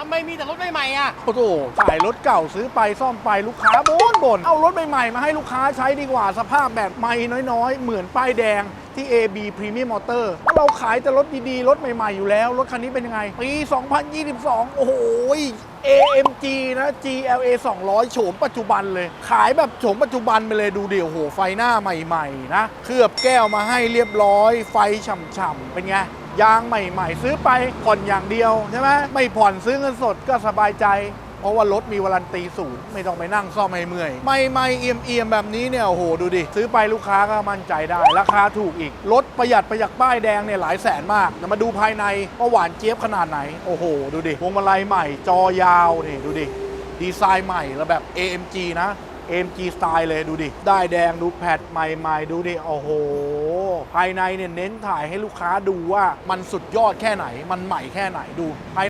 ทำไมมีแต่รถใหม่ๆอะ โอ้โหขายรถเก่าซื้อไปซ่อมไปลูกค้าบ่นบ่นเอารถใหม่ๆมาให้ลูกค้าใช้ดีกว่าสภาพแบบไม่น้อยๆ เหมือนป้ายแดงที่ AB Premium Motor เราขายแต่รถดีๆ รถใหม่ๆ อยู่แล้ว รถคันนี้เป็นยังไง ปี 2022 โอ้โห AMG นะ GLA 200 โฉมปัจจุบันเลย ขายแบบโฉมปัจจุบันไปเลยดูเดี๋ยวโอ้โหไฟหน้าใหม่ ๆ นะ เคลือบแก้วมาให้เรียบร้อย ไฟฉ่ำๆ เป็นไง ยางใหม่ ๆ ซื้อไปผ่อนอย่างเดียวใช่ไหมไม่ผ่อนซื้อเงินสดก็สบายใจ เพราะว่ารถมีวารันตีศูนย์ไม่ต้องไปนั่งซ่อมให้เมื่อยไม่ไม่เอียมเอียมแบบนี้เนี่ยโอ้โหดูดิ ซื้อไปลูกค้าก็มั่นใจได้ ราคาถูกอีก รถประหยัดประหยัดป้ายแดงเนี่ยหลายแสนมากเดี๋ยวมาดูภายในว่าหวานเจี๊ยบขนาดไหนโอ้โห ดูดิพวงมาลัยใหม่จอยาวนี่ดูดิดีไซน์ใหม่แล้วแบบ AMG นะ AMG สไตล์เลยดูดิ ได้แดงดูแพดใหม่ๆ ดูดิ โอ้โห ภายในเนี่ยเน้นถ่ายให้ลูกค้าดูว่ามันสุดยอดแค่ไหน มันใหม่แค่ไหนดูภาย